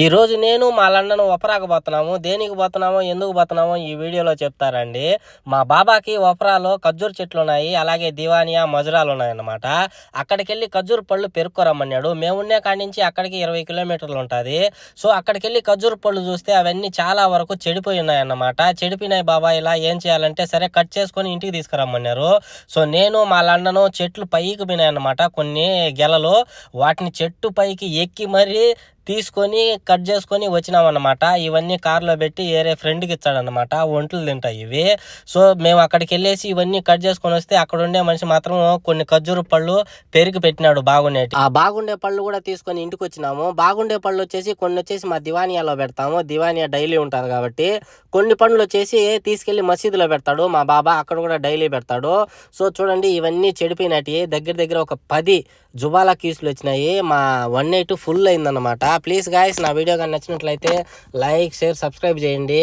ఈరోజు నేను మా లండన్ ఒపరాకు పోతున్నాము దేనికి పోతున్నామో ఎందుకు పోతున్నామో ఈ వీడియోలో చెప్తారండి. మా బాబాకి ఒపరాలో ఖర్జూర చెట్లు ఉన్నాయి అలాగే దివానియా మజురాలు ఉన్నాయన్నమాట. అక్కడికి వెళ్ళి ఖర్జూరు పళ్ళు పెరుక్కోరమ్మన్నాడు. మేము ఉండే కాడి నుంచి అక్కడికి ఇరవై కిలోమీటర్లు ఉంటుంది. సో అక్కడికి వెళ్ళి ఖర్జూరు పళ్ళు చూస్తే అవన్నీ చాలా వరకు చెడిపోయి ఉన్నాయన్నమాట. చెడిపోయినాయి బాబా ఇలా ఏం చేయాలంటే సరే కట్ చేసుకొని ఇంటికి తీసుకురమ్మన్నారు. సో నేను మా లండన్ చెట్లు పైకి పోయినాయన్నమాట. కొన్ని గెలలు వాటిని చెట్టు పైకి ఎక్కి మరీ తీసుకొని కట్ చేసుకొని వచ్చినామన్నమాట. ఇవన్నీ కార్లో పెట్టి వేరే ఫ్రెండ్కి ఇచ్చాడనమాట ఒంట్లు తింటాయి ఇవి. సో మేము అక్కడికి వెళ్ళేసి ఇవన్నీ కట్ చేసుకొని వస్తే అక్కడ ఉండే మనిషి మాత్రం కొన్ని ఖర్జూర పళ్ళు పెరిగి పెట్టినాడు బాగుండేటి. ఆ బాగుండే పళ్ళు కూడా తీసుకొని ఇంటికి వచ్చినాము. బాగుండే పళ్ళు వచ్చేసి కొన్ని వచ్చేసి మా దివానియాలో పెడతాము. దివానియా డైలీ ఉంటుంది కాబట్టి కొన్ని పండ్లు వచ్చేసి తీసుకెళ్ళి మసీదులో పెడతాడు. మా బాబా అక్కడ కూడా డైలీ పెడతాడు. సో చూడండి ఇవన్నీ చెడిపోయినట్టు. దగ్గర దగ్గర ఒక పది జుబాలా కీసులు వచ్చినాయి. మా వన్ ఎయిట్ ఫుల్ అయిందన్నమాట. ప్లీజ్ గాయస్ నా వీడియో కానీ నచ్చినట్లయితే లైక్ షేర్ సబ్స్క్రైబ్ చేయండి.